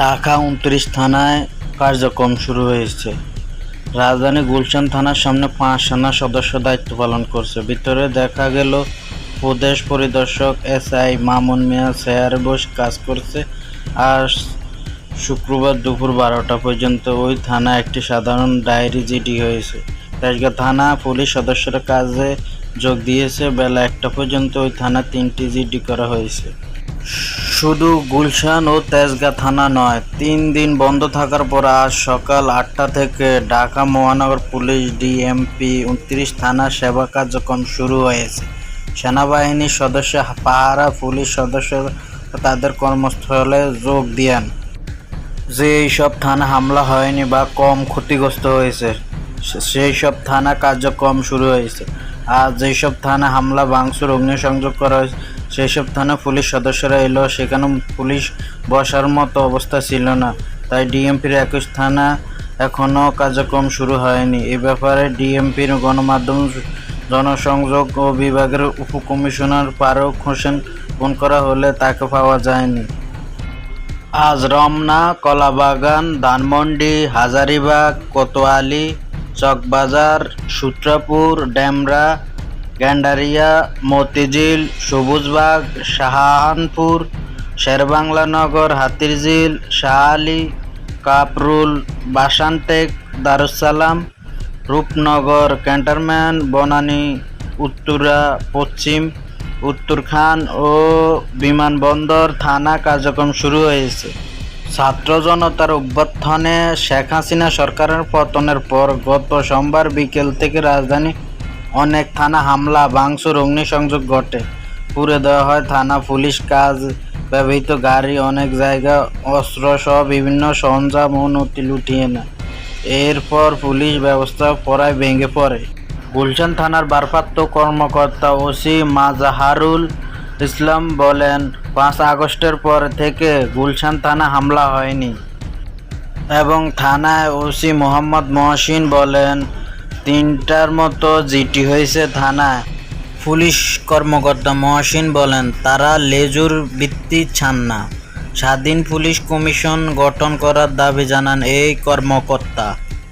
ঢাকা উনত্রিশ থানায় কার্যক্রম শুরু হয়েছে। রাজধানী গুলশান থানার সামনে পাঁচ সেনা সদস্য দায়িত্ব পালন করছে। ভিতরে দেখা গেল, প্রদেশ পরিদর্শক এস আই মামুন মিয়া চেয়ারে বসে কাজ করছে আর শুক্রবার দুপুর বারোটা পর্যন্ত ওই থানায় একটি সাধারণ ডায়েরি জিডি হয়েছে। তেজগাঁ থানা পুলিশ সদস্যরা কাজে যোগ দিয়েছে। বেলা একটা পর্যন্ত ওই থানা তিনটি জিডি করা হয়েছে। শুধু গুলশান ও তেজগাঁ থানা নয়, তিন দিন বন্ধ থাকার পর আজ সকাল আটটা থেকে ঢাকা মহানগর পুলিশ ডিএমপি উনত্রিশ থানা সেবা কার্যক্রম শুরু হয়েছে। সেনাবাহিনীর সদস্য, পাহারা পুলিশ সদস্য তাদের কর্মস্থলে যোগ দেন। যে এইসব থানা হামলা হয়নি বা কম ক্ষতিগ্রস্ত হয়েছে সেই সব থানা কার্যক্রম শুরু হয়েছে। আর যেই সব থানা হামলা, ভাঙচুর, অগ্নিসংযোগ করা হয়েছে সেই সব থানা পুলিশ সদস্যরা এলো, সেখানে পুলিশ বসার মতো অবস্থা ছিল না। তাই ডিএমপির একুশ থানা এখনও কার্যক্রম শুরু হয়নি। এ ব্যাপারে ডিএমপির গণমাধ্যম জনসংযোগ ও বিভাগের উপকমিশনার ফারুক হোসেন ফোন করা হলে তাকে পাওয়া যায়নি। আজ রমনা, কলাবাগান, ধানমন্ডি, হাজারিবাগ, কোতোয়ালি, চকবাজার, সূত্রাপুর ড্যামরা গ্যান্ডারিয়া, মতিঝিল, সবুজবাগ, শাহানপুর শেরবাংলা নগর হাতিরঝিল শাহালি কাপরুল, বাসানটেক, দারুসালাম, রূপনগর ক্যান্টারম্যান বনানী, উত্তরা, পশ্চিম, উত্তরখান ও বিমানবন্দর থানা কার্যক্রম শুরু হয়েছে। ছাত্র জনতার অভ্যর্থনে শেখ হাসিনা সরকারের পতনের পর গত সোমবার বিকেল থেকে রাজধানী অনেক থানা হামলা, ভাঙচুর, অগ্নিসংযোগ ঘটে। পুড়ে দেওয়া হয় থানা পুলিশ কাজ, ব্যবহৃত গাড়ি, অনেক জায়গা, অস্ত্র সহ বিভিন্ন সরঞ্জাম ও নথি লুটিয়ে নেয়। এরপর পুলিশ ব্যবস্থা পড়ায় ভেঙে পড়ে। গুলশান থানার ভারপ্রাপ্ত কর্মকর্তা ওসি মাজাহারুল ইসলাম বলেন, পাঁচ আগস্টের পর থেকে গুলশান থানা হামলা হয়নি। এবং থানায় ওসি মোহাম্মদ মহসিন বলেন তিনটার মতো জিটি হয়েছে থানা পুলিশ কর্মকর্তা মহসিন বলেন, তারা লেজুর ভিত্তি চান না। স্বাধীন পুলিশ কমিশন গঠন করার দাবি জানান এই কর্মকর্তা।